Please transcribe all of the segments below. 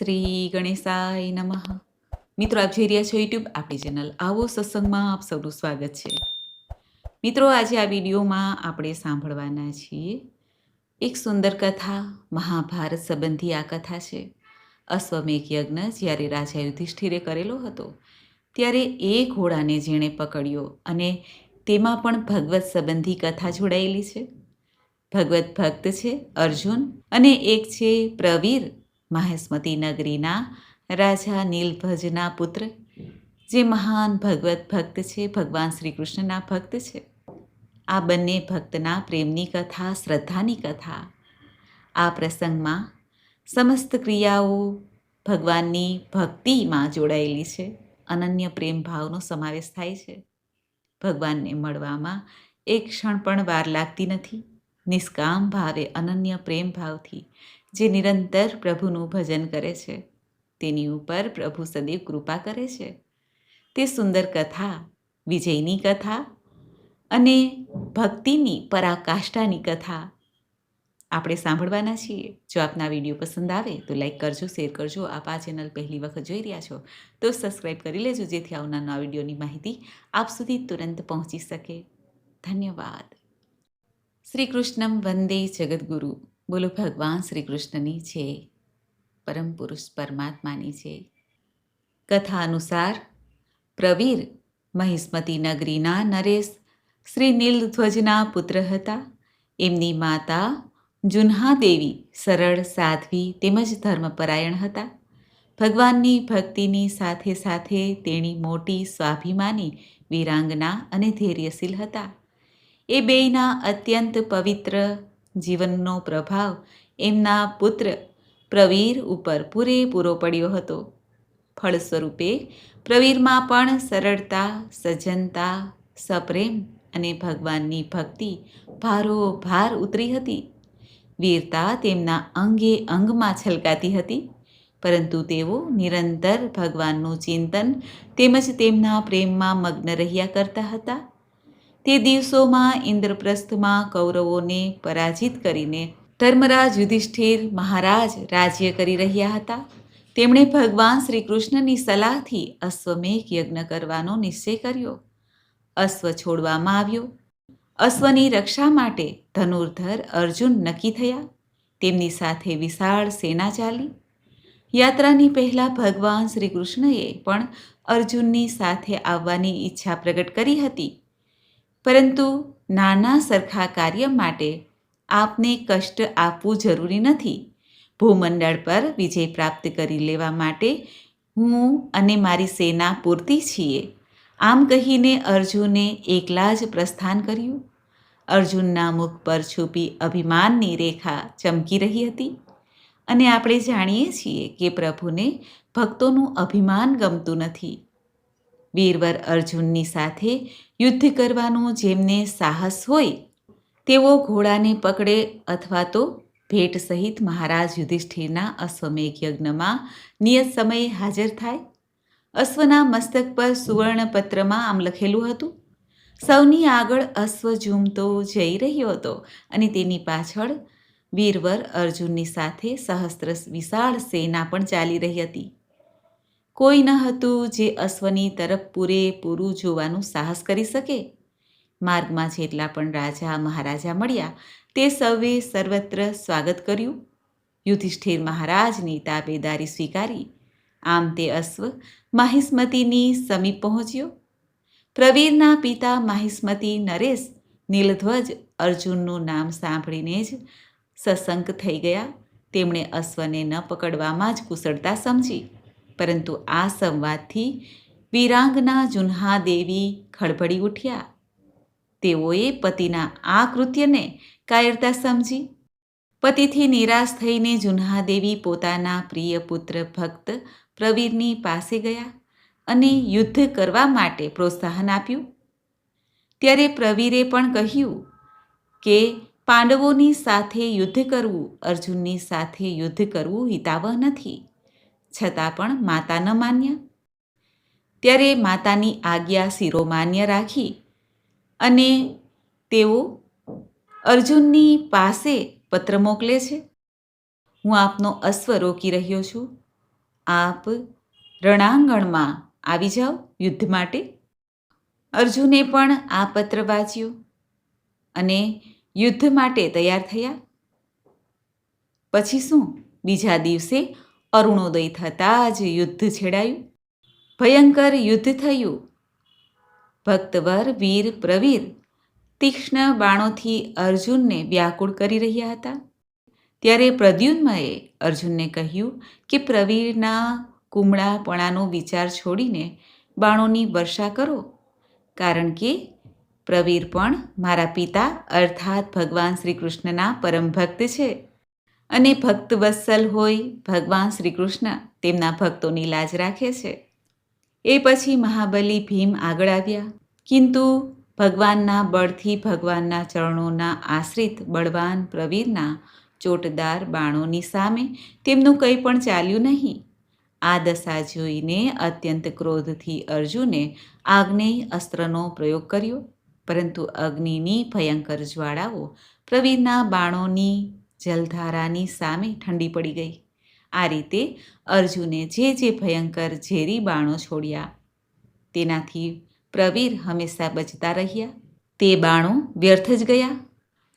શ્રી ગણેશાય નમઃ. મિત્રો, આપ જોઈ રહ્યા છો યુટ્યુબ આપણી ચેનલ આવો સત્સંગમાં આપ સૌનું સ્વાગત છે. મિત્રો, આજે આ વિડીયોમાં આપણે સાંભળવાના છીએ એક સુંદર કથા, મહાભારત સંબંધી આ કથા છે. અશ્વમેઘ યજ્ઞ જ્યારે રાજા યુધિષ્ઠિરે કરેલો હતો, ત્યારે એ ઘોડાને જેણે પકડ્યો અને તેમાં પણ ભગવત સંબંધી કથા જોડાયેલી છે. ભગવત ભક્ત છે અર્જુન અને એક છે પ્રવીર. મહેસ્મતી નગરીના રાજા નીલભજના પુત્ર, જે મહાન ભગવત ભક્ત છે, ભગવાન શ્રી કૃષ્ણના ભક્ત છે. આ બંને ભક્તના પ્રેમની કથા, શ્રદ્ધાની કથા. આ પ્રસંગમાં સમસ્ત ક્રિયાઓ ભગવાનની ભક્તિમાં જોડાયેલી છે. અનન્ય પ્રેમ ભાવનો સમાવેશ થાય છે. ભગવાનને મળવામાં એક ક્ષણ પણ વાર લાગતી નથી. નિષ્કામ ભાવે અનન્ય પ્રેમ ભાવથી જે નિરંતર પ્રભુનું ભજન કરે છે. તેની ઉપર પ્રભુ સદૈવ કૃપા કરે છે. તે સુંદર કથા, વિજયની કથા અને ભક્તિની પરાકાષ્ઠાની કથા આપણે સાંભળવાના છીએ. જો આપના વીડિયો પસંદ આવે તો લાઈક કરજો, શેર કરજો. આપ આ ચેનલ પહેલી વખત જોઈ રહ્યા છો તો સબસ્ક્રાઈબ કરી લેજો, જેથી આવનારના વિડીયોની માહિતી આપ સુધી તુરંત પહોંચી શકે. ધન્યવાદ. શ્રી કૃષ્ણમ વંદે જગદગુરુ. બોલો, ભગવાન શ્રી કૃષ્ણની છે પરમ પુરુષ પરમાત્માની છે. કથા અનુસાર પ્રવીર મહિસ્મતી નગરીના નરેશ, શ્રી નીલધ્વજના પુત્ર હતા. એમની માતા જુન્હાદેવી સરળ, સાધ્વી તેમજ ધર્મપરાયણ હતા. ભગવાનની ભક્તિની સાથે સાથે તેણી મોટી, સ્વાભિમાની, વીરાંગના અને ધૈર્યશીલ હતા. એ બેયના અત્યંત પવિત્ર જીવનનો પ્રભાવ એમના પુત્ર પ્રવીર ઉપર પૂરેપૂરો પડ્યો હતો. ફળ સ્વરૂપે પ્રવીરમાં પણ સરળતા, સજ્જનતા, સપ્રેમ અને ભગવાનની ભક્તિ ભારોભાર ઉતરી હતી. વીરતા તેમના અંગે અંગમાં છલકાતી હતી, પરંતુ તેઓ નિરંતર ભગવાનનું ચિંતન તેમજ તેમના પ્રેમમાં મગ્ન રહ્યા કરતા હતા. તે દિવસોમાં ઇન્દ્રપ્રસ્થમાં કૌરવોને પરાજિત કરીને ધર્મરાજ યુધિષ્ઠિર મહારાજ રાજ્ય કરી રહ્યા હતા. તેમણે ભગવાન શ્રી કૃષ્ણની સલાહથી અશ્વમેઘ યજ્ઞ કરવાનો નિશ્ચય કર્યો. અશ્વ છોડવામાં આવ્યો. અશ્વની રક્ષા માટે ધનુર્ધર અર્જુન નક્કી થયા. તેમની સાથે વિશાળ સેના ચાલી. યાત્રાની પહેલાં ભગવાન શ્રી કૃષ્ણએ પણ અર્જુનની સાથે આવવાની ઈચ્છા પ્રગટ કરી હતી. પરંતુ નાના સરખા કાર્ય માટે આપને કષ્ટ આપવું જરૂરી નથી. ભૂમંડળ પર વિજય પ્રાપ્ત કરી લેવા માટે હું અને મારી સેના પૂરતી છીએ. આમ કહીને અર્જુને એકલા જ પ્રસ્થાન કર્યું. અર્જુનના મુખ પર છુપી અભિમાનની રેખા ચમકી રહી હતી. અને આપણે જાણીએ છીએ કે પ્રભુને ભક્તોનું અભિમાન ગમતું નથી. વીરવર અર્જુનની સાથે યુદ્ધ કરવાનું જેમને સાહસ હોય, તેઓ ઘોડાને પકડે અથવા તો ભેટ સહિત મહારાજ યુધિષ્ઠિરના અશ્વમેઘ યજ્ઞમાં નિયત સમયે હાજર થાય. અશ્વના મસ્તક પર સુવર્ણપત્રમાં આમ લખેલું હતું, સૌની આગળ અશ્વ ઝૂમતો જઈ રહ્યો હતો અને તેની પાછળ વીરવર અર્જુનની સાથે સહસ્ત્ર વિશાળ સેના પણ ચાલી રહી હતી. કોઈ ન હતું જે અશ્વની તરફ પૂરેપૂરું જોવાનું સાહસ કરી શકે. માર્ગમાં જેટલા પણ રાજા મહારાજા મળ્યા, તે સૌએ સર્વત્ર સ્વાગત કર્યું. યુધિષ્ઠિર મહારાજની તાબેદારી સ્વીકારી. આમ તે અશ્વ માહિસ્મતીની સમીપ પહોંચ્યો. પ્રવીરના પિતા માહિસ્મતી નરેશ નીલધ્વજ અર્જુનનું નામ સાંભળીને જ સસંક થઈ ગયા. તેમણે અશ્વને ન પકડવામાં જ કુશળતા સમજી. પરંતુ આ સંવાદથી વીરાંગના જુન્હાદેવી ખળભળી ઉઠ્યા. તેઓએ પતિના આ કૃત્યને કાયરતા સમજી. પતિથી નિરાશ થઈને જુન્હાદેવી પોતાના પ્રિય પુત્ર ભક્ત પ્રવીરની પાસે ગયા અને યુદ્ધ કરવા માટે પ્રોત્સાહન આપ્યું. ત્યારે પ્રવીરે પણ કહ્યું કે, પાંડવોની સાથે યુદ્ધ કરવું અર્જુનની સાથે યુદ્ધ કરવું હિતાવહ નથી. છતાં પણ માતા ન માન્યા. ત્યારે માતાની આજ્ઞા શિરોમાન્ય રાખી અને તેઓ અર્જુનની પાસે પત્ર મોકલે છે. હું આપનો અશ્વ રોકી રહ્યો છું. આપ રણાંગણમાં આવી જાઓ યુદ્ધ માટે. અર્જુને પણ આ પત્ર વાંચ્યો અને યુદ્ધ માટે તૈયાર થયા. પછી શું? બીજા દિવસે અરુણોદય થતાં જ યુદ્ધ છેડાયું. ભયંકર યુદ્ધ થયું. ભક્તવર વીર પ્રવીર તીક્ષ્ણ બાણોથી અર્જુનને વ્યાકુળ કરી રહ્યા હતા. ત્યારે પ્રદ્યુન્મયે અર્જુનને કહ્યું કે પ્રવીરના કુમળાપણાનો વિચાર છોડીને બાણોની વર્ષા કરો, કારણ કે પ્રવીર પણ મારા પિતા અર્થાત ભગવાન શ્રી કૃષ્ણના પરમ ભક્ત છે. અને ભક્ત વત્સલ હોય, ભગવાન શ્રી કૃષ્ણ તેમના ભક્તોની લાજ રાખે છે. એ પછી મહાબલી ભીમ આગળ આવ્યા. કિંતુ ભગવાનના બળથી ભગવાનના ચરણોના આશ્રિત બળવાન પ્રવીરના ચોટદાર બાણોની સામે તેમનું કંઈ પણ ચાલ્યું નહીં. આ દશા જોઈને અત્યંત ક્રોધથી અર્જુને આગ્નેય અસ્ત્રનો પ્રયોગ કર્યો. પરંતુ અગ્નિની ભયંકર જ્વાળાઓ પ્રવીરના બાણોની જલધારાની સામે ઠંડી પડી ગઈ. આ રીતે અર્જુને જે જે ભયંકર ઝેરી બાણો છોડ્યા. તેનાથી પ્રવીર હંમેશા બચતા રહ્યા. તે બાણો વ્યર્થ જ ગયા.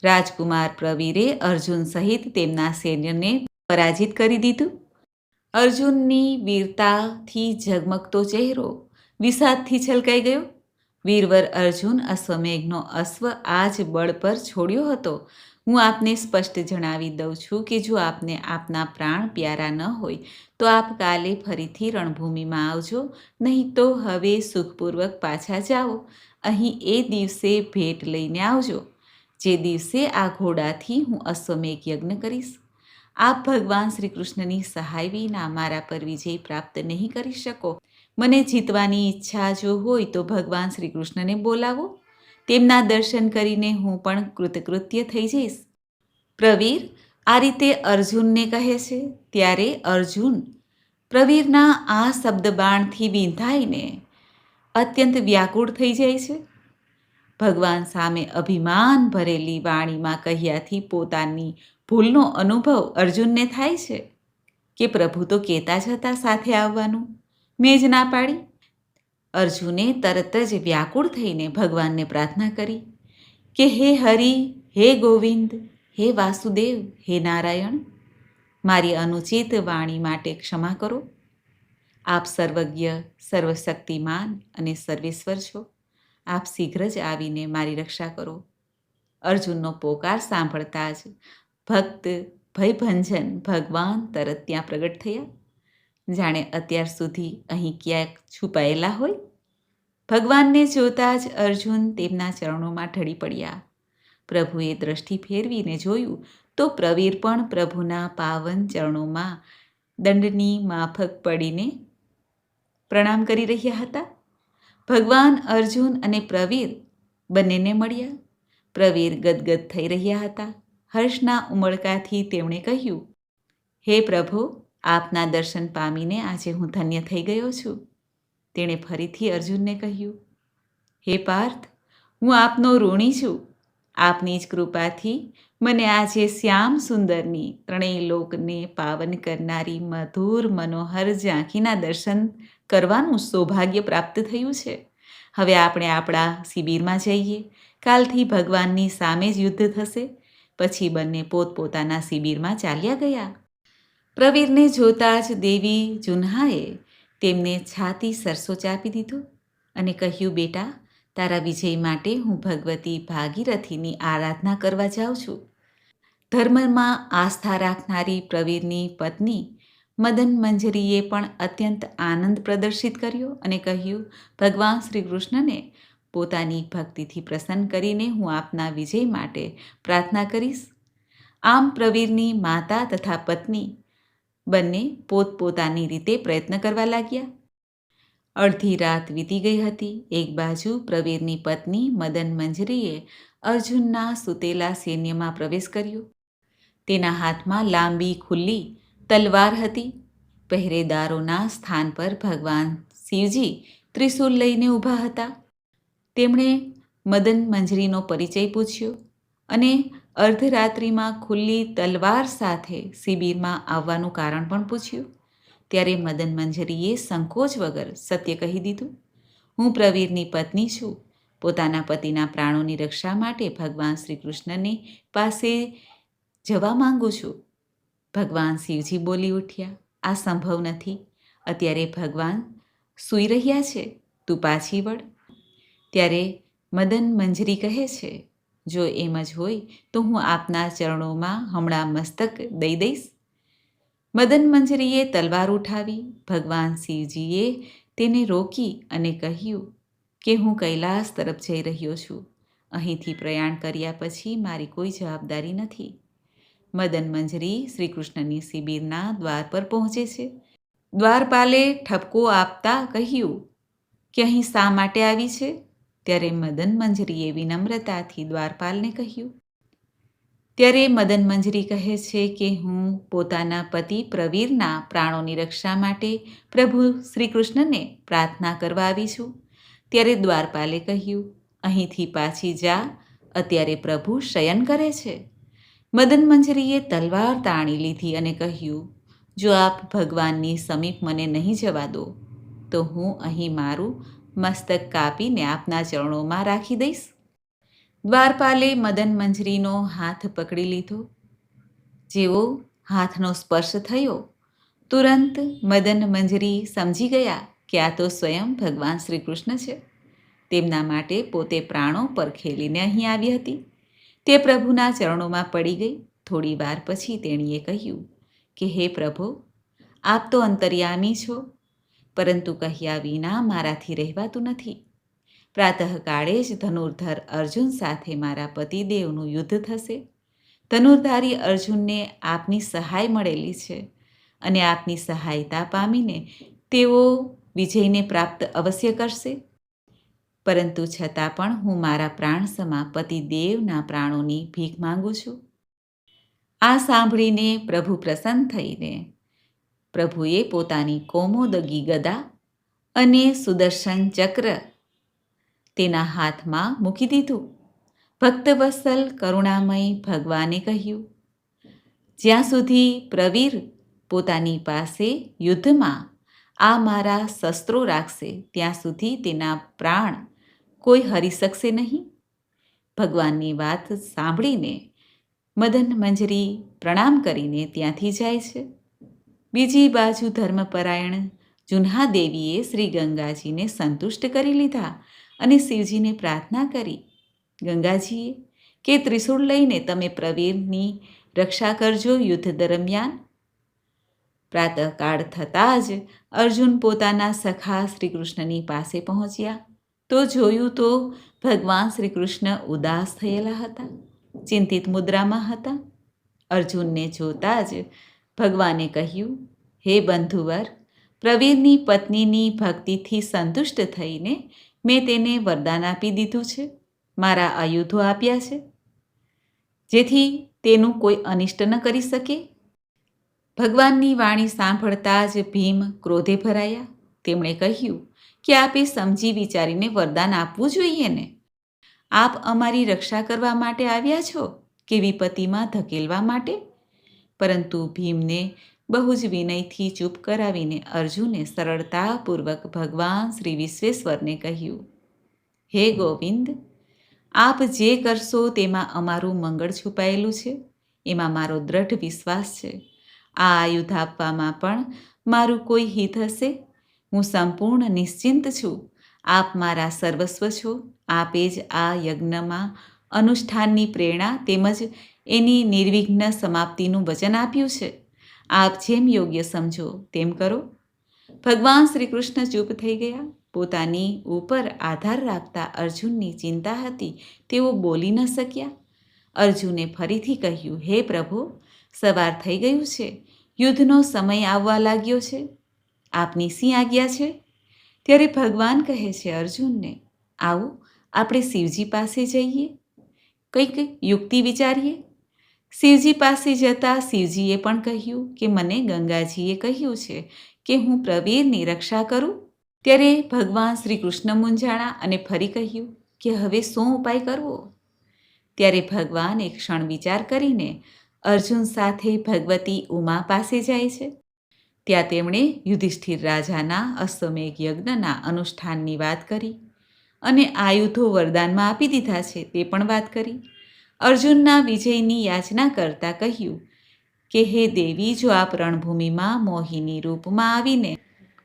રાજકુમાર પ્રવીરે અર્જુન સહિત તેમના સૈન્યને પરાજિત કરી દીધું. અર્જુનની વીરતાથી ઝગમગતો ચહેરો વિષાદથી છલકાઈ ગયો. વીરવર અર્જુન અશ્વમેઘનો અશ્વ આ જ બળ પર છોડ્યો હતો હું આપને સ્પષ્ટ જણાવી દઉં છું કે જો આપને આપના પ્રાણ પ્યારા ન હોય, તો આપ કાલે ફરીથી રણભૂમિમાં આવજો, નહીં તો હવે સુખપૂર્વક પાછા જાઓ. અહીં એ દિવસે ભેટ લઈને આવજો, જે દિવસે આ ઘોડાથી હું અશ્વમેઘ યજ્ઞ કરીશ. આપ ભગવાન શ્રી કૃષ્ણની સહાય વિના મારા પર વિજય પ્રાપ્ત નહીં કરી શકો. મને જીતવાની ઈચ્છા જો હોય તો ભગવાન શ્રી કૃષ્ણને બોલાવો. તેમના દર્શન કરીને હું પણ કૃતકૃત્ય થઈ જઈશ. પ્રવીર આ રીતે અર્જુનને કહે છે, ત્યારે અર્જુન, પ્રવીરના આ શબ્દબાણથી વિંધાઈને અત્યંત વ્યાકુળ થઈ જાય છે. ભગવાન સામે અભિમાન ભરેલી વાણીમાં કહ્યાથી પોતાની ભૂલનો અનુભવ અર્જુનને થાય છે કે પ્રભુ તો કહેતા જ હતા સાથે આવવાનું. મેં જ ના પાડી અર્જુને તરત જ વ્યાકુળ થઈને ભગવાનને પ્રાર્થના કરી કે હે હરિ, હે ગોવિંદ, હે વાસુદેવ, હે નારાયણ, મારી અનુચિત વાણી માટે ક્ષમા કરો. આપ સર્વજ્ઞ, સર્વશક્તિમાન અને સર્વેશ્વર છો. આપ શીઘ્ર જ આવીને મારી રક્ષા કરો. અર્જુનનો પોકાર સાંભળતા જ ભક્ત ભયભંજન ભગવાન તરત ત્યાં પ્રગટ થયા. જાણે અત્યાર સુધી અહીં ક્યાંક છુપાયેલા હોય? ભગવાનને જોતા જ અર્જુન તેમના ચરણોમાં ઢળી પડ્યા. પ્રભુએ દ્રષ્ટિ ફેરવીને જોયું તો પ્રવીર પણ પ્રભુના પાવન ચરણોમાં દંડની માફક પડીને પ્રણામ કરી રહ્યા હતા. ભગવાન અર્જુન અને પ્રવીર બંનેને મળ્યા. પ્રવીર ગદગદ થઈ રહ્યા હતા. હર્ષના ઉમળકાથી તેમણે કહ્યું, હે પ્રભુ આપના દર્શન પામીને આજે હું ધન્ય થઈ ગયો છું. તેણે ફરીથી અર્જુનને કહ્યું, હે પાર્થ, હું આપનો ઋણી છું. આપની જ કૃપાથી મને આજે શ્યામ સુંદરની ત્રણેય લોકને પાવન કરનારી મધુર મનોહર ઝાંખીના દર્શન કરવાનું સૌભાગ્ય પ્રાપ્ત થયું છે. હવે આપણે આપણા શિબિરમાં જઈએ. કાલથી ભગવાનની સામે જ યુદ્ધ થશે. પછી બંને પોતપોતાના શિબિરમાં ચાલ્યા ગયા. પ્રવીરને જોતા જ દેવી જુન્હાએ તેમને છાતી સરસો ચાપી દીધો અને કહ્યું, બેટા, તારા વિજય માટે હું ભગવતી ભાગીરથીની આરાધના કરવા જાઉં છું. ધર્મમાં આસ્થા રાખનારી પ્રવીરની પત્ની મદન મંજરીએ પણ અત્યંત આનંદ પ્રદર્શિત કર્યો અને કહ્યું, ભગવાન શ્રી કૃષ્ણને પોતાની ભક્તિથી પ્રસન્ન કરીને હું આપના વિજય માટે પ્રાર્થના કરીશ. આમ પ્રવીરની માતા તથા પત્ની બંને પોતપોતાની રીતે પ્રયત્ન કરવા લાગ્યા. અડધી રાત વીતી ગઈ હતી. એક બાજુ પ્રવીરની પત્ની મદન મંજરીએ અર્જુનના સૂતેલા સૈન્યમાં પ્રવેશ કર્યો. તેના હાથમાં લાંબી ખુલ્લી તલવાર હતી. પહેરેદારોના સ્થાન પર ભગવાન શિવજી ત્રિશૂલ લઈને ઊભા હતા. તેમણે મદન મંજરીનો પરિચય પૂછ્યો અને અર્ધરાત્રિમાં ખુલ્લી તલવાર સાથે શિબિરમાં આવવાનું કારણ પણ પૂછ્યું. ત્યારે મદન મંજરીએ સંકોચ વગર સત્ય કહી દીધું. હું પ્રવીરની પત્ની છું. પોતાના પતિના પ્રાણોની રક્ષા માટે ભગવાન શ્રી કૃષ્ણની પાસે જવા માંગુ છું. ભગવાન શિવજી બોલી ઉઠ્યા. આ સંભવ નથી. અત્યારે ભગવાન સૂઈ રહ્યા છે. તું પાછી વળ. ત્યારે મદન મંજરી કહે છે જો એમ જ હોય, તો હું આપના ચરણોમાં હમણાં મસ્તક દઈ દઈશ. મદન મંજરીએ તલવાર ઉઠાવી, ભગવાન શિવજીએ તેને રોકી અને કહ્યું કે હું કૈલાસ તરફ જઈ રહ્યો છું. અહીંથી પ્રયાણ કર્યા પછી મારી કોઈ જવાબદારી નથી. મદન મંજરી શ્રીકૃષ્ણની શિબિરના દ્વાર પર પહોંચે છે. દ્વારપાલે ઠપકો આપતા કહ્યું કે અહીં શા માટે આવી છે? ત્યારે મદન મંજરીએ વિનમ્રતાથી દ્વારપાલને કહ્યું, ત્યારે મદન મંજરી કહે છે કે હું પોતાના પતિ પ્રવીરના પ્રાણોની રક્ષા માટે પ્રભુ શ્રી કૃષ્ણને પ્રાર્થના કરવા આવી છું. ત્યારે દ્વારપાલે કહ્યું, અહીંથી પાછી જા, અત્યારે પ્રભુ શયન કરે છે. મદન મંજરીએ તલવાર તાણી લીધી અને કહ્યું, જો આપ ભગવાનની સમીપ મને નહીં જવા દો, તો હું અહીં મારું મસ્તક કાપીને આપના ચરણોમાં રાખી દઈશ. દ્વારપાલે મદન મંજરીનો હાથ પકડી લીધો. જેવો હાથનો સ્પર્શ થયો, તુરંત મદન મંજરી સમજી ગયા કે આ તો સ્વયં ભગવાન શ્રી કૃષ્ણ છે. તેમના માટે પોતે પ્રાણો પર ખેલીને અહીં આવી હતી. તે પ્રભુના ચરણોમાં પડી ગઈ. થોડી વાર પછી તેણીએ કહ્યું કે, હે પ્રભુ, આપ તો અંતર્યામી છો. પરંતુ કહ્યા વિના મારાથી રહેવાતું નથી. પ્રાતઃકાળે જ ધનુર્ધર અર્જુન સાથે મારા પતિદેવનું યુદ્ધ થશે. ધનુર્ધારી અર્જુનને આપની સહાય મળેલી છે અને આપની સહાયતા પામીને તેઓ વિજયને પ્રાપ્ત અવશ્ય કરશે. પરંતુ છતાં પણ હું મારા પ્રાણ સમા પતિદેવના પ્રાણોની ભીખ માંગુ છું. આ સાંભળીને પ્રભુ પ્રસન્ન થઈને પ્રભુએ પોતાની કોમોદગી ગદા અને સુદર્શન ચક્ર તેના હાથમાં મૂકી દીધું. ભક્તવત્સલ કરુણામય ભગવાને કહ્યું, જ્યાં સુધી પ્રવીર પોતાની પાસે યુદ્ધમાં આ મારા શસ્ત્રો રાખશે, ત્યાં સુધી તેના પ્રાણ કોઈ હરી શકશે નહીં. ભગવાનની વાત સાંભળીને મદન મંજરી પ્રણામ કરીને ત્યાંથી જાય છે. બીજી બાજુ ધર્મપરાયણ. જુન્હા દેવીએ શ્રી ગંગાજીને સંતુષ્ટ કરી લીધા અને શિવજીને પ્રાર્થના કરી. ગંગાજીએ કે ત્રિશૂળ લઈને તમે પ્રવીરની રક્ષા કરજો યુદ્ધ દરમિયાન. પ્રાતઃકાળ થતાં જ અર્જુન પોતાના સખા શ્રી કૃષ્ણની પાસે પહોંચ્યા. તો જોયું તો ભગવાન શ્રી કૃષ્ણ ઉદાસ થયેલા હતા. ચિંતિત મુદ્રામાં હતા. અર્જુનને જોતા જ ભગવાને કહ્યું, હે બંધુવર પ્રવીરની પત્નીની ભક્તિથી સંતુષ્ટ થઈને મેં તેને વરદાન આપી દીધું છે, મારા આયુધો આપ્યા છે. જેથી તેનું કોઈ અનિષ્ટ ન કરી શકે. ભગવાનની વાણી સાંભળતા જ ભીમ ક્રોધે ભરાયા. તેમણે કહ્યું, કે આપે સમજી વિચારીને વરદાન આપવું જોઈએ ને? આપ અમારી રક્ષા કરવા માટે આવ્યા છો? કે વિપત્તિમાં ધકેલવા માટે? પરંતુ ભીમને બહુ જ વિનયથી ચૂપ કરાવીને અર્જુને સરળતાપૂર્વક ભગવાન શ્રી વિશ્વેશ્વરને કહ્યું, હે ગોવિંદ, આપ જે કરશો તેમાં અમારું મંગળ છુપાયેલું છે. એમાં મારો દ્રઢ વિશ્વાસ છે. આ આયુધ આપવામાં પણ મારું કોઈ હિત હશે. હું સંપૂર્ણ નિશ્ચિંત છું. આપ મારા સર્વસ્વ છો. આપે જ આ યજ્ઞમાં અનુષ્ઠાનની પ્રેરણા તેમજ એની નિર્વિઘ્ન સમાપ્તિનું વચન આપ્યું છે. આપ જેમ યોગ્ય સમજો, તેમ કરો. ભગવાન શ્રી કૃષ્ણ ચૂપ થઈ ગયા. પોતાની ઉપર આધાર રાખતા અર્જુનની ચિંતા હતી. તેઓ બોલી ન શક્યા. અર્જુને ફરીથી કહ્યું, હે પ્રભુ, સવાર થઈ ગયું છે. યુદ્ધનો સમય આવવા લાગ્યો છે. આપની સિંહ આજ્ઞા છે? ત્યારે ભગવાન કહે છે, અર્જુનને, આવો, આપણે શિવજી પાસે જઈએ. કંઈક યુક્તિ વિચારીએ? શિવજી પાસે જતા શિવજીએ પણ કહ્યું કે મને ગંગાજીએ કહ્યું છે કે હું પ્રવીરની રક્ષા કરું. ત્યારે ભગવાન શ્રી કૃષ્ણ મૂંઝાણા અને ફરી કહ્યું કે હવે શું ઉપાય કરવો? ત્યારે ભગવાન એક ક્ષણ વિચાર કરીને અર્જુન સાથે ભગવતી ઉમા પાસે જાય છે. ત્યાં તેમણે યુધિષ્ઠિર રાજાના અશ્વમેઘ યજ્ઞના અનુષ્ઠાનની વાત કરી. અને આયુધો વરદાનમાં આપી દીધા છે તે પણ વાત કરી. અર્જુનના વિજયની યાચના કરતા કહ્યું કે, હે દેવી, જો આપ રણભૂમિમાં મોહિની રૂપમાં આવીને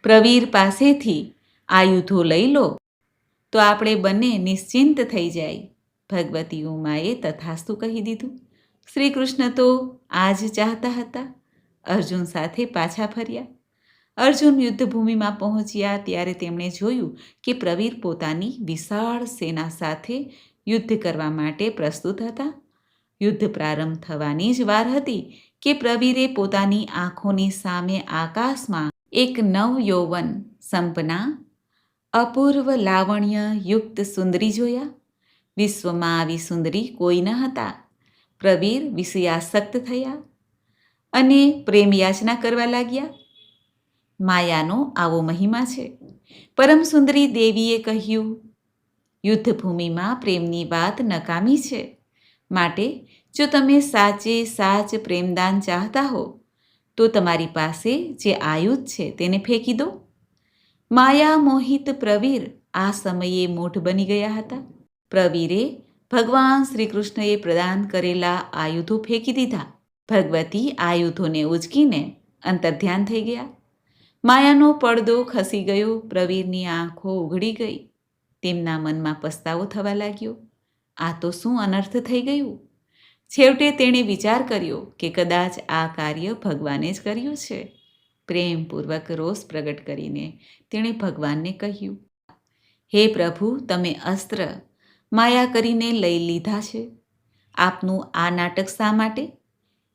પ્રવીર પાસેથી આયુધો લઈ લો, તો આપણે બંને નિશ્ચિંત થઈ જાય. ભગવતી ઉમાએ તથાસ્તુ કહી દીધું. શ્રી કૃષ્ણ તો આ જ ચાહતા હતા. અર્જુન સાથે પાછા ફર્યા. અર્જુન યુદ્ધભૂમિમાં પહોંચ્યા ત્યારે તેમણે જોયું કે પ્રવીર પોતાની વિશાળ સેના સાથે યુદ્ધ કરવા માટે પ્રસ્તુત હતા. યુદ્ધ પ્રારંભ થવાની જ વાર હતી કે પ્રવીરે પોતાની આંખોની સામે આકાશમાં એક નવ યૌવન સંપના, અપૂર્વ લાવણ્ય યુક્ત સુંદરી જોયા. વિશ્વમાં આવી સુંદરી કોઈ ન હતા. પ્રવીર વિષયાસક્ત થયા અને પ્રેમ યાચના કરવા લાગ્યા. માયાનો આવો મહિમા છે. પરમ સુંદરી દેવીએ કહ્યું, યુદ્ધભૂમિમાં પ્રેમની વાત નકામી છે. માટે જો તમે સાચે સાચ પ્રેમદાન ચાહતા હો, તો તમારી પાસે જે આયુધ છે તેને ફેંકી દો. માયા મોહિત પ્રવીર આ સમયે મૂઢ બની ગયા હતા. પ્રવીરે ભગવાન શ્રી કૃષ્ણએ પ્રદાન કરેલા આયુધો ફેંકી દીધા. ભગવતી આયુધોને ઉચકીને અંતર્ધ્યાન થઈ ગયા. માયાનો પડદો ખસી ગયો પ્રવીરની આંખો ઉઘડી ગઈ. તેમના મનમાં પસ્તાવો થવા લાગ્યો. આ તો શું અનર્થ થઈ ગયું? છેવટે તેણે વિચાર કર્યો કે કદાચ આ કાર્ય ભગવાને જ કર્યું છે. પ્રેમપૂર્વક રોષ પ્રગટ કરીને તેણે ભગવાનને કહ્યું, હે પ્રભુ, તમે અસ્ત્ર માયા કરીને લઈ લીધા છે. આપનું આ નાટક શા માટે?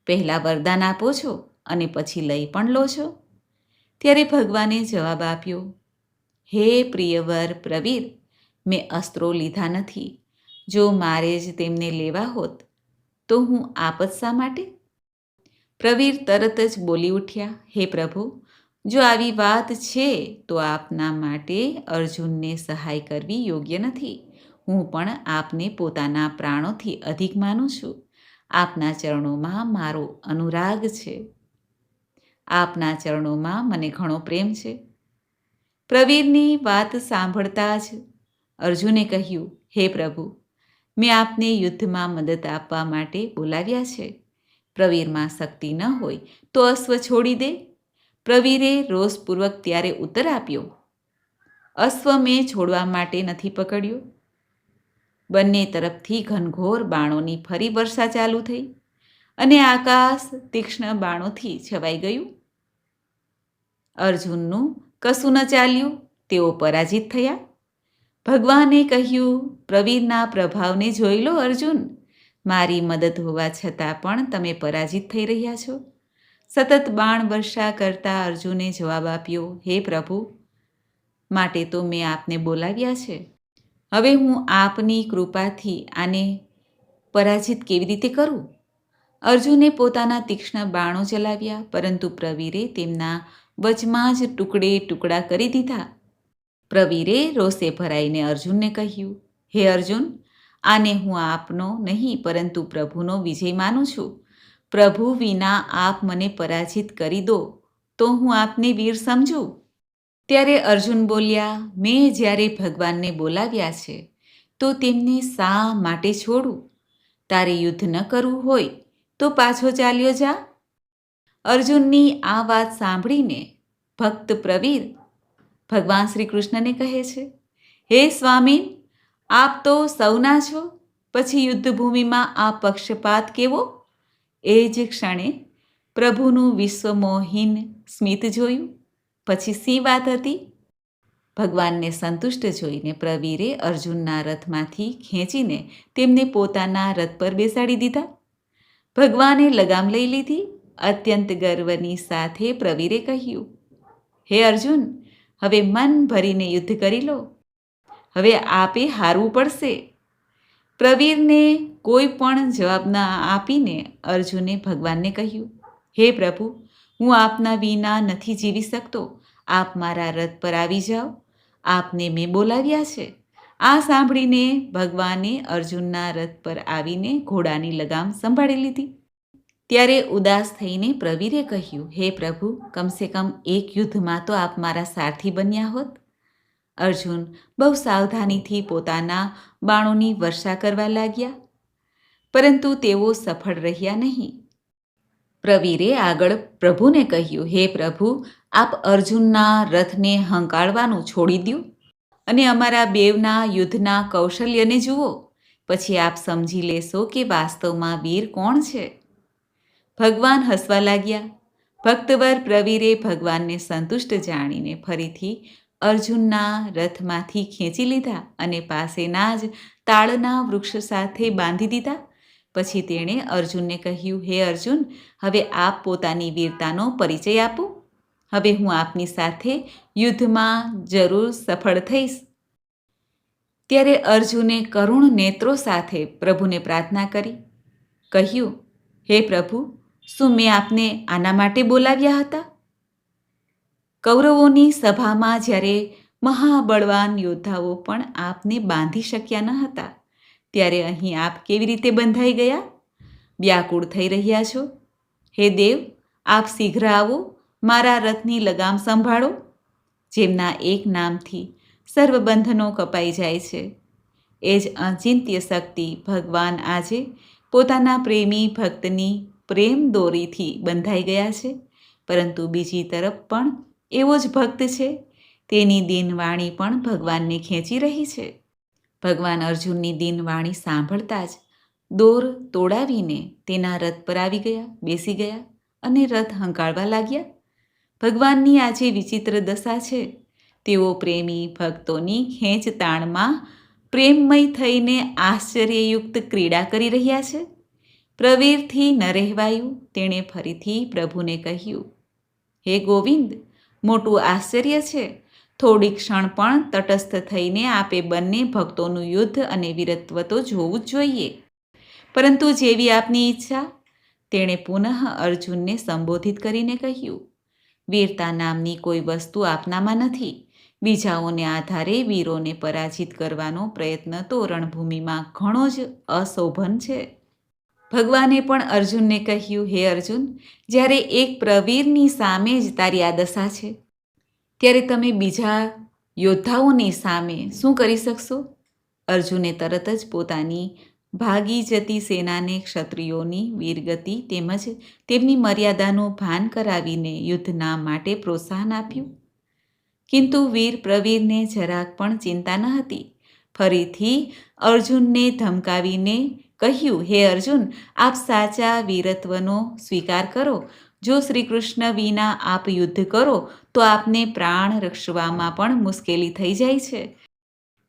પહેલાં વરદાન આપો છો અને પછી લઈ પણ લો છો. ત્યારે ભગવાને જવાબ આપ્યો, હે પ્રિયવર પ્રવીર, મેં અસ્ત્રો લીધા નથી. જો મારે જ તેમને લેવા હોત, તો હું આપત શા માટે? પ્રવીર તરત જ બોલી ઉઠ્યા, હે પ્રભુ, જો આવી વાત છે, તો આપના માટે અર્જુનને સહાય કરવી યોગ્ય નથી. હું પણ આપને પોતાના પ્રાણોથી અધિક માનું છું. આપના ચરણોમાં મારો અનુરાગ છે. આપના ચરણોમાં મને ઘણો પ્રેમ છે. પ્રવીરની વાત સાંભળતા જ અર્જુને કહ્યું, હે પ્રભુ, મેં આપને યુદ્ધમાં મદદ આપવા માટે બોલાવ્યા છે. પ્રવીરમાં શક્તિ ન હોય તો અશ્વ છોડી દે. પ્રવીરે રોષપૂર્વક ત્યારે ઉત્તર આપ્યો, અશ્વ મેં છોડવા માટે નથી પકડ્યો. બંને તરફથી ઘનઘોર બાણોની ફરી વર્ષા ચાલુ થઈ. અને આકાશ તીક્ષ્ણ બાણોથી છવાઈ ગયું. અર્જુનનું કશું ન ચાલ્યું, તેઓ પરાજિત થયા. ભગવાને કહ્યું પ્રવીરના પ્રભાવને જોઈ લો અર્જુન. મારી મદદ હોવા છતાં પણ તમે પરાજિત થઈ રહ્યા છો. સતત બાણ વર્ષા કરતા અર્જુને જવાબ આપ્યો, હે પ્રભુ, માટે તો મેં આપને બોલાવ્યા છે. હવે હું આપની કૃપાથી આને પરાજિત કેવી રીતે કરું? અર્જુને પોતાના તીક્ષ્ણ બાણો ચલાવ્યા, પરંતુ પ્રવીરે તેમના વચમાં જ ટુકડે ટુકડા કરી દીધા. પ્રવીરે રોષે ભરાઈને અર્જુનને કહ્યું, હે અર્જુન, આને હું આપનો નહીં, પરંતુ પ્રભુનો વિજય માનું છું. પ્રભુ વિના આપ મને પરાજિત કરી દો, તો હું આપને વીર સમજું. ત્યારે અર્જુન બોલ્યા, મેં જ્યારે ભગવાનને બોલાવ્યા છે, તો તેમને શા માટે છોડું? તારે યુદ્ધ ન કરવું હોય તો પાછો ચાલ્યો જા. અર્જુનની આ વાત સાંભળીને ભક્ત પ્રવીર ભગવાન શ્રી કૃષ્ણને કહે છે, હે સ્વામી, આપ તો સૌના છો, પછી યુદ્ધભૂમિમાં આ પક્ષપાત કેવો? એ જ ક્ષણે પ્રભુનું વિશ્વમોહીન સ્મિત જોયું. પછી સી વાત હતી? ભગવાનને સંતુષ્ટ જોઈને પ્રવીરે અર્જુનના રથમાંથી ખેંચીને તેમને પોતાના રથ પર બેસાડી દીધા. ભગવાને લગામ લઈ લીધી, અત્યંત ગર્વની સાથે પ્રવીરે કહ્યું, હે અર્જુન, હવે મન ભરીને યુદ્ધ કરી લો. હવે આપે હારવું પડશે. પ્રવીરને કોઈ પણ જવાબ ના આપીને અર્જુને ભગવાનને કહ્યું, હે પ્રભુ, હું આપના વિના નથી જીવી શકતો. આપ મારા રથ પર આવી જાઓ. આપને મેં બોલાવ્યા છે. આ સાંભળીને ભગવાને અર્જુનના રથ પર આવીને ઘોડાની લગામ સંભાળી લીધી. ત્યારે ઉદાસ થઈને પ્રવીરે કહ્યું, હે પ્રભુ, કમસે કમ એક યુદ્ધમાં તો આપ મારા સારથી બન્યા હોત. અર્જુન, બહુ સાવધાનીથી પોતાના બાણોની વર્ષા કરવા લાગ્યા. પરંતુ તેઓ સફળ રહ્યા નહીં. પ્રવીરે આગળ પ્રભુને કહ્યું, હે પ્રભુ, આપ અર્જુનના રથને હંકાળવાનું છોડી દો અને અમારા બેવના, યુદ્ધના કૌશલ્યને જુઓ. પછી આપ સમજી લેશો કે વાસ્તવમાં વીર કોણ છે? ભગવાન હસવા લાગ્યા. ભક્તવર પ્રવીરે ભગવાનને સંતુષ્ટ જાણીને ફરીથી અર્જુનના રથમાંથી ખેંચી લીધા અને પાસેના જ તાળના વૃક્ષ સાથે બાંધી દીધા. પછી તેણે અર્જુનને કહ્યું, હે અર્જુન, હવે આપ પોતાની વીરતાનો પરિચય આપો. હવે હું આપની સાથે યુદ્ધમાં જરૂર સફળ થઈશ. ત્યારે અર્જુને કરુણ નેત્રો સાથે પ્રભુને પ્રાર્થના કરી. કહ્યું, હે પ્રભુ, શું મેં આપને આના માટે બોલાવ્યા હતા? કૌરવોની સભામાં જ્યારે મહાબળવાન યોદ્ધાઓ પણ આપને બાંધી શક્યા ન હતા, ત્યારે અહીં આપ કેવી રીતે બંધાઈ ગયા? વ્યાકુળ થઈ રહ્યા છો. હે દેવ, આપ શીઘ્ર આવો. મારા રથની લગામ સંભાળો, જેમના એક નામથી સર્વબંધનો કપાઈ જાય છે. એ જ અચિંત્ય શક્તિ ભગવાન આજે પોતાના પ્રેમી ભક્તની પ્રેમ દોરીથી બંધાઈ ગયા છે. પરંતુ બીજી તરફ પણ એવો જ ભક્ત છે. તેની દિનવાણી પણ ભગવાનને ખેંચી રહી છે. ભગવાન અર્જુનની દિનવાણી સાંભળતા જ દોર તોડાવીને તેના રથ પર આવી ગયા, બેસી ગયા અને રથ હંકાળવા લાગ્યા. ભગવાનની આ જે વિચિત્ર દશા છે. તેઓ પ્રેમી ભક્તોની ખેંચતાણમાં પ્રેમમય થઈને આશ્ચર્યયુક્ત ક્રીડા કરી રહ્યા છે. પ્રવીરથી ન રહેવાયું, તેણે ફરીથી પ્રભુને કહ્યું, હે ગોવિંદ, મોટું આશ્ચર્ય છે. થોડી ક્ષણ પણ તટસ્થ થઈને આપે બંને ભક્તોનું યુદ્ધ અને વીરત્વ તો જોવું જ જોઈએ. પરંતુ જેવી આપની ઈચ્છા, તેણે પુનઃ અર્જુનને સંબોધિત કરીને કહ્યું વીરતા નામની કોઈ વસ્તુ આપનામાં નથી. બીજાઓને આધારે વીરોને પરાજિત કરવાનો પ્રયત્ન તો રણભૂમિમાં ઘણો જ અશોભન છે. ભગવાને પણ અર્જુનને કહ્યું, હે અર્જુન, જ્યારે એક પ્રવીરની સામે જ તારી આ દશા છે, ત્યારે તમે બીજા યોદ્ધાઓની સામે શું કરી શકશો? અર્જુને તરત જ પોતાની ભાગી જતી સેનાને ક્ષત્રિયોની વીરગતિ તેમજ તેમની મર્યાદાનું ભાન કરાવીને યુદ્ધના માટે પ્રોત્સાહન આપ્યું. કિંતુ વીર પ્રવીરને જરાક પણ ચિંતા ન હતી. ફરીથી અર્જુનને ધમકાવીને કહ્યું, હે અર્જુન, આપ સાચા વીરત્વનો સ્વીકાર કરો. જો શ્રી કૃષ્ણ વિના આપ યુદ્ધ કરો, તો આપને પ્રાણ રક્ષવામાં પણ મુશ્કેલી થઈ જાય છે.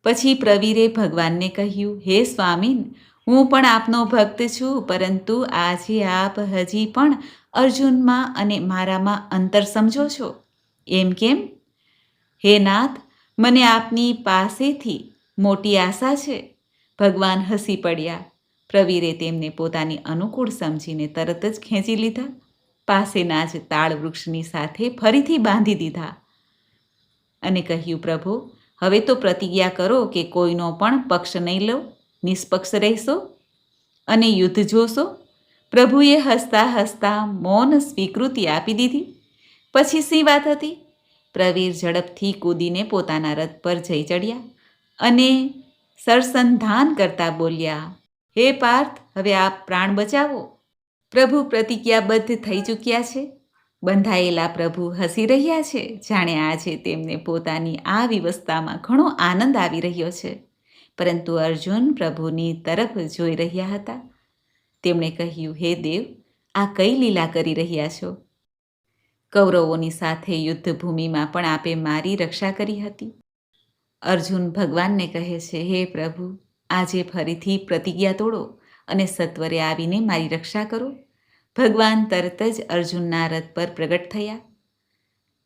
પછી પ્રવીરે ભગવાનને કહ્યું, હે સ્વામીન હું પણ આપનો ભક્ત છું, પરંતુ આજે આપ હજી પણ અર્જુનમાં અને મારામાં અંતર સમજો છો. એમ કેમ? હે નાથ, મને આપની પાસેથી મોટી આશા છે. ભગવાન હસી પડ્યા. પ્રવીરે તેમને પોતાની અનુકૂળ સમજીને તરત જ ખેંચી લીધા. પાસેના જ તાળ વૃક્ષની સાથે ફરીથી બાંધી દીધા. અને કહ્યું, પ્રભુ, હવે તો પ્રતિજ્ઞા કરો કે કોઈનો પણ પક્ષ નહીં લો. નિષ્પક્ષ રહેશો અને યુદ્ધ જોશો. પ્રભુએ હસતા હસતા મૌન સ્વીકૃતિ આપી દીધી. પછી શી વાત હતી? પ્રવીર ઝડપથી કૂદીને પોતાના રથ પર જઈ ચડ્યા અને સરસંધાન કરતા બોલ્યા, હે પાર્થ, હવે આપ પ્રાણ બચાવો. પ્રભુ પ્રતિજ્ઞાબદ્ધ થઈ ચૂક્યા છે. બંધાયેલા પ્રભુ હસી રહ્યા છે. જાણે આજે તેમને પોતાની આ વિવસ્થામાં ઘણો આનંદ આવી રહ્યો છે. પરંતુ અર્જુન પ્રભુની તરફ જોઈ રહ્યા હતા. તેમણે કહ્યું, હે દેવ, આ કઈ લીલા કરી રહ્યા છો? કૌરવોની સાથે યુદ્ધભૂમિમાં પણ આપે મારી રક્ષા કરી હતી. અર્જુન ભગવાનને કહે છે, હે પ્રભુ, આજે ફરીથી પ્રતિજ્ઞા તોડો અને સત્વરે આવીને મારી રક્ષા કરો. ભગવાન તરત જ અર્જુનના રથ પર પ્રગટ થયા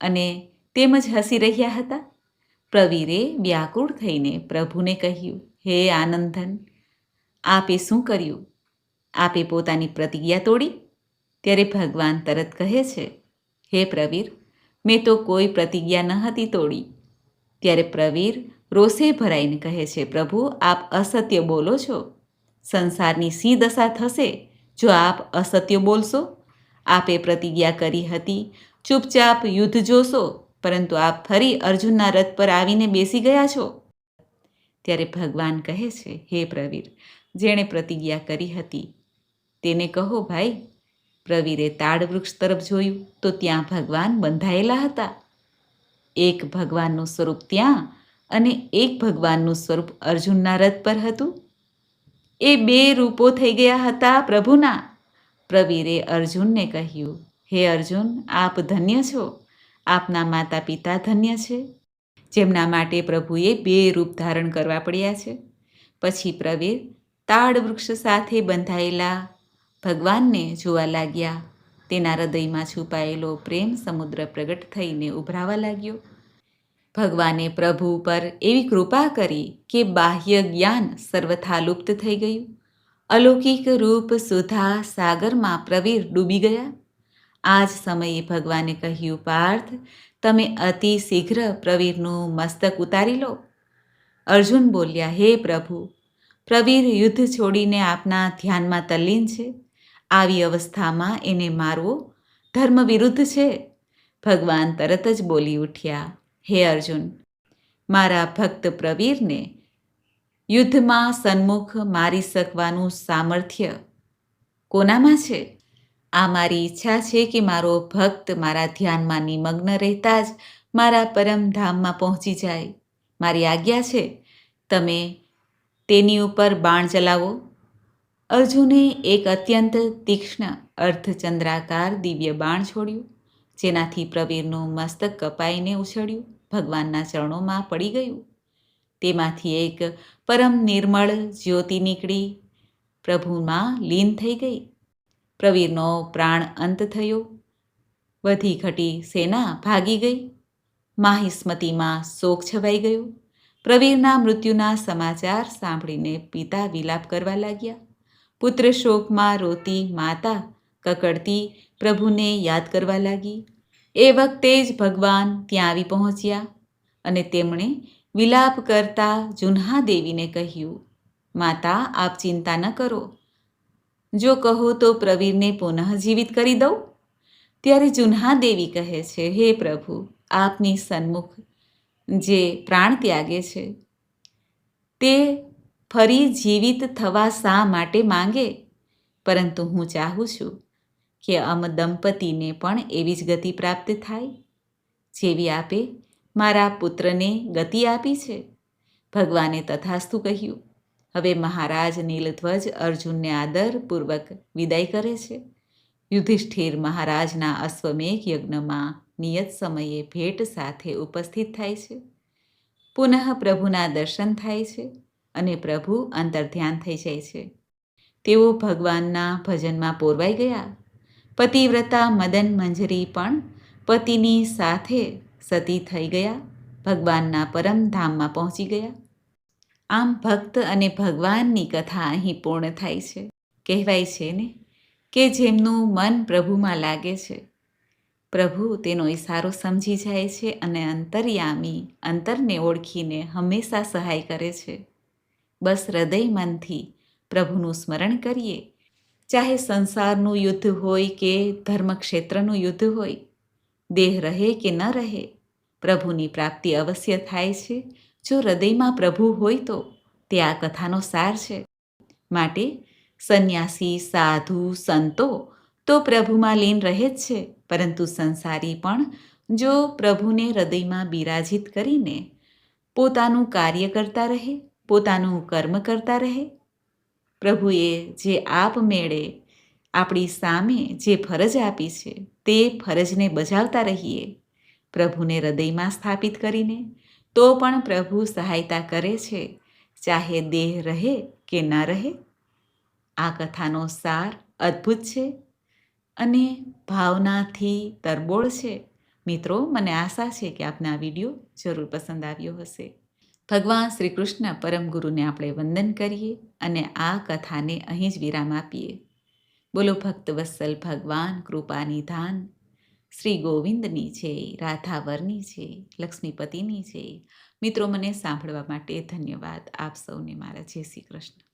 અને તેમજ હસી રહ્યા હતા. પ્રવીરે વ્યાકુળ થઈને પ્રભુને કહ્યું, હે આનંદન, આપે શું કર્યું? આપે પોતાની પ્રતિજ્ઞા તોડી? ત્યારે ભગવાન તરત કહે છે, હે પ્રવીર, મેં તો કોઈ પ્રતિજ્ઞા ન હતી તોડી. ત્યારે પ્રવીર રોષે ભરાઈને કહે છે, પ્રભુ, આપ અસત્ય બોલો છો? સંસારની સી દશા થશે જો આપ અસત્ય બોલશો? આપે પ્રતિજ્ઞા કરી હતી, ચૂપચાપ યુદ્ધ જોશો? પરંતુ આપ ફરી અર્જુનના રથ પર આવીને બેસી ગયા છો? ત્યારે ભગવાન કહે છે, હે પ્રવીર, જેણે પ્રતિજ્ઞા કરી હતી, તેને કહો ભાઈ, પ્રવીરે તાડ વૃક્ષ તરફ જોયું, તો ત્યાં ભગવાન બંધાયેલા હતા. એક ભગવાનનું સ્વરૂપ ત્યાં અને એક ભગવાનનું સ્વરૂપ અર્જુનના રથ પર હતું. એ બે રૂપો થઈ ગયા હતા પ્રભુના. પ્રવીરે અર્જુનને કહ્યું, હે અર્જુન, આપ ધન્ય છો. આપના માતા પિતા ધન્ય છે. જેમના માટે પ્રભુએ બે રૂપ ધારણ કરવા પડ્યા છે. પછી પ્રવીર, તાડ વૃક્ષ સાથે બંધાયેલા ભગવાનને જોવા લાગ્યા. તેના હૃદયમાં છુપાયેલો પ્રેમ સમુદ્ર પ્રગટ થઈને ઉભરાવા લાગ્યો. ભગવાને પ્રભુ પર એવી કૃપા કરી કે બાહ્ય જ્ઞાન સર્વથા લુપ્ત થઈ ગયું. અલૌકિક રૂપ સુધા સાગરમાં પ્રવીર ડૂબી ગયા. આ જ સમયે ભગવાને કહ્યું, પાર્થ, તમે અતિ શીઘ્ર પ્રવીરનું મસ્તક ઉતારી લો. અર્જુન બોલ્યા, હે પ્રભુ, પ્રવીર યુદ્ધ છોડીને આપના ધ્યાનમાં તલ્લીન છે. આવી અવસ્થામાં એને મારવો ધર્મ વિરુદ્ધ છે. ભગવાન તરત જ બોલી ઉઠ્યા, હે અર્જુન, મારા ભક્ત પ્રવીરને યુદ્ધમાં સન્મુખ મારી શકવાનું સામર્થ્ય કોનામાં છે? આ મારી ઈચ્છા છે કે મારો ભક્ત મારા ધ્યાનમાં નિમગ્ન રહેતા જ મારા પરમધામમાં પહોંચી જાય. મારી આજ્ઞા છે, તમે તેની ઉપર બાણ ચલાવો. અર્જુને એક અત્યંત તીક્ષ્ણ અર્ધચંદ્રાકાર દિવ્ય બાણ છોડ્યું, જેનાથી પ્રવીરનું મસ્તક કપાઈને ઉછળ્યું, ભગવાનના ચરણોમાં પડી ગયું. તેમાંથી એક પરમ નિર્મળ જ્યોતિ નીકળી, પ્રભુમાં લીન થઈ ગઈ. પ્રવીરનો પ્રાણ અંત થયો. વધી ઘટી સેના ભાગી ગઈ. માહિસ્મતીમાં શોક છવાઈ ગયો. પ્રવીરના મૃત્યુના સમાચાર સાંભળીને પિતા વિલાપ કરવા લાગ્યા. પુત્ર શોકમાં રોતી માતા કકડતી પ્રભુને યાદ કરવા લાગી. એ વખતે જ ભગવાન ત્યાં આવી પહોંચ્યા અને તેમણે વિલાપ કરતા જુન્હા દેવીને કહ્યું, માતા, આપ ચિંતા ન કરો. જો કહો તો પ્રવીરને પુનઃ જીવિત કરી દઉં? ત્યારે જુન્હા દેવી કહે છે, હે પ્રભુ, આપની સન્મુખ જે પ્રાણ ત્યાગે છે, તે ફરી જીવિત થવા શા માટે માંગે? પરંતુ હું ચાહું છું કે અમ દંપતીને પણ એવી જ ગતિ પ્રાપ્ત થાય, જેવી આપે મારા પુત્રને ગતિ આપી છે. ભગવાને તથાસ્તુ કહ્યું. હવે મહારાજ નીલધ્વજ અર્જુનને આદરપૂર્વક વિદાય કરે છે. યુધિષ્ઠિર મહારાજના અશ્વમેઘ યજ્ઞમાં નિયત સમયે ભેટ સાથે ઉપસ્થિત થાય છે. પુનઃ પ્રભુના દર્શન થાય છે અને પ્રભુ અંતર્ધ્યાન થઈ જાય છે. તેઓ ભગવાનના ભજનમાં પોરવાઈ ગયા. પતિવ્રતા મદન મંજરી પણ પતિની સાથે સતી થઈ ગયા. ભગવાનના પરમધામમાં પહોંચી ગયા. આમ ભક્ત અને ભગવાનની કથા અહીં પૂર્ણ થાય છે. કહેવાય છે ને કે જેમનું મન પ્રભુમાં લાગે છે. પ્રભુ તેનો ઇશારો સમજી જાય છે અને અંતર્યામી, અંતરને ઓળખીને હંમેશા સહાય કરે છે. બસ હૃદય મનથી પ્રભુનું સ્મરણ કરીએ. ચાહે સંસારનું યુદ્ધ હોય કે ધર્મક્ષેત્રનું યુદ્ધ હોય, દેહ રહે કે ન રહે, પ્રભુની પ્રાપ્તિ અવશ્ય થાય છે જો હૃદયમાં પ્રભુ હોય તો તે આ કથાનો સાર છે. માટે સંન્યાસી, સાધુ, સંતો તો પ્રભુમાં લીન રહે જ છે. પરંતુ સંસારી પણ જો પ્રભુને હૃદયમાં બિરાજિત કરીને પોતાનું કાર્ય કરતા રહે, પોતાનું કર્મ કરતા રહે, પ્રભુએ જે આપમેળે આપણી સામે જે ફરજ આપી છે તે ફરજને બજાવતા રહીએ, પ્રભુને હૃદયમાં સ્થાપિત કરીને તો પણ પ્રભુ સહાયતા કરે છે. ચાહે દેહ રહે કે ન રહે, આ કથાનો સાર અદ્ભુત છે અને ભાવનાથી તરબોળ છે. મિત્રો, મને આશા છે કે આપને આ વીડિયો જરૂર પસંદ આવ્યો હશે. ભગવાન શ્રી કૃષ્ણ પરમ ગુરુને આપણે વંદન કરીએ અને આ કથાને અહીં જ વિરામ આપીએ. બોલો ભક્ત વત્સલ ભગવાન કૃપાની નિધાન શ્રી ગોવિંદની છે, રાધાવરની છે, લક્ષ્મીપતિની છે. મિત્રો, મને સાંભળવા માટે ધન્યવાદ. આપ સૌને મારા જય શ્રી કૃષ્ણ.